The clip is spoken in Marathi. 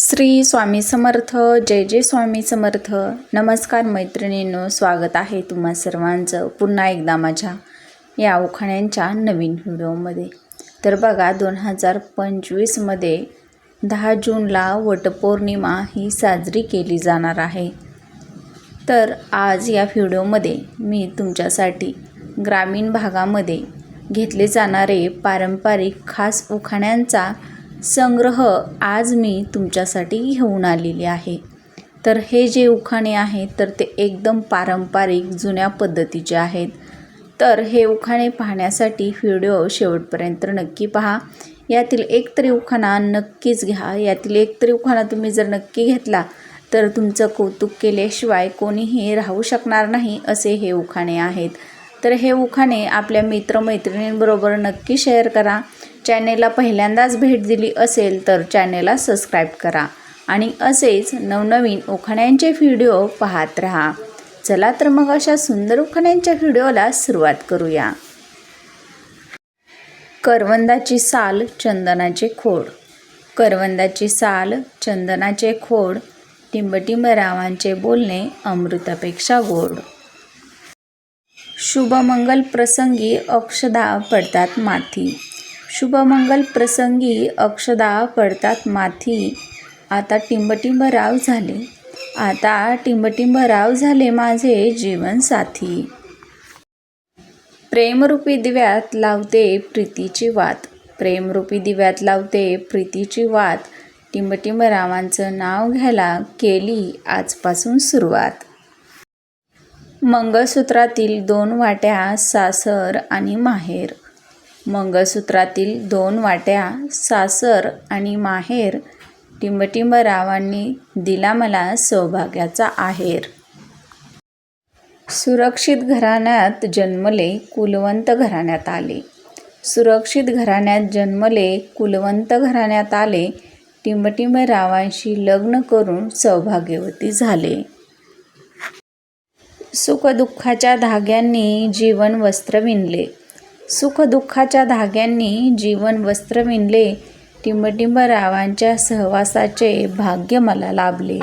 श्री स्वामी समर्थ जय जय स्वामी समर्थ. नमस्कार मैत्रिणींनो स्वागत आहे तुम्हा सर्वांचं पुन्हा एकदा माझ्या या उखाण्यांच्या नवीन व्हिडिओमध्ये. तर बघा दोन हजार पंचवीसमध्ये दहा जूनला वटपौर्णिमा ही साजरी केली जाणार आहे. तर आज या व्हिडिओमध्ये मी तुमच्यासाठी ग्रामीण भागामध्ये घेतले जाणारे पारंपरिक खास उखाण्यांचा संग्रह आज मी तुमच्यासाठी घेऊन आलेली आहे. तर हे जे उखाणे आहेत तर ते एकदम पारंपरिक जुन्या पद्धतीचे आहेत. तर हे उखाणे पाहण्यासाठी व्हिडिओ शेवटपर्यंत नक्की पहा. यातील एक तरी उखाणा नक्कीच घ्या. यातील एक तरी उखाणा तुम्ही जर नक्की घेतला तर तुमचं कौतुक केल्याशिवाय कोणीही राहू शकणार नाही असे हे उखाणे आहेत. तर हे उखाणे आपल्या मित्रमैत्रिणींबरोबर नक्की शेअर करा. चॅनेलला पहिल्यांदाच भेट दिली असेल तर चॅनेलला सबस्क्राईब करा आणि असेच नवनवीन उखाण्यांचे व्हिडिओ पाहत राहा. चला तर मग अशा सुंदर उखाण्यांच्या व्हिडिओला सुरुवात करूया. करवंदाची साल चंदनाचे खोड. करवंदाची साल चंदनाचे खोड टिंबटिंबरावांचे बोलणे अमृतापेक्षा गोड. शुभमंगल प्रसंगी अक्षदा पडतात माथी. शुभमंगल प्रसंगी अक्षदा पडतात माथी. आता टिंबटिंबराव झाले. आता टिंबटिंबराव झाले माझे जीवनसाथी प्रेमरूपी दिव्यात लावते प्रीतीची वात. प्रेमरूपी दिव्यात लावते प्रीतीची वात. टिंबटिंबरावांचं नाव घ्यायला केली आजपासून सुरुवात. मंगळसूत्रातील दोन वाट्या सासर आणि माहेर. मंगळसूत्रातील दोन वाट्या सासर आणि माहेर टिंबटिंबरावांनी दिला मला सौभाग्याचा आहेर. सुरक्षित घराण्यात जन्मले कुलवंत घराण्यात आले. सुरक्षित घराण्यात जन्मले कुलवंत घराण्यात आले टिंबटिंबरावांशी लग्न करून सौभाग्यवती झाले. सुखदुःखाच्या धाग्यांनी जीवन वस्त्र विणले. सुखदुःखाच्या धाग्यांनी जीवन वस्त्र विणले टिंबटिंबरावांच्या सहवासाचे भाग्य मला लाभले.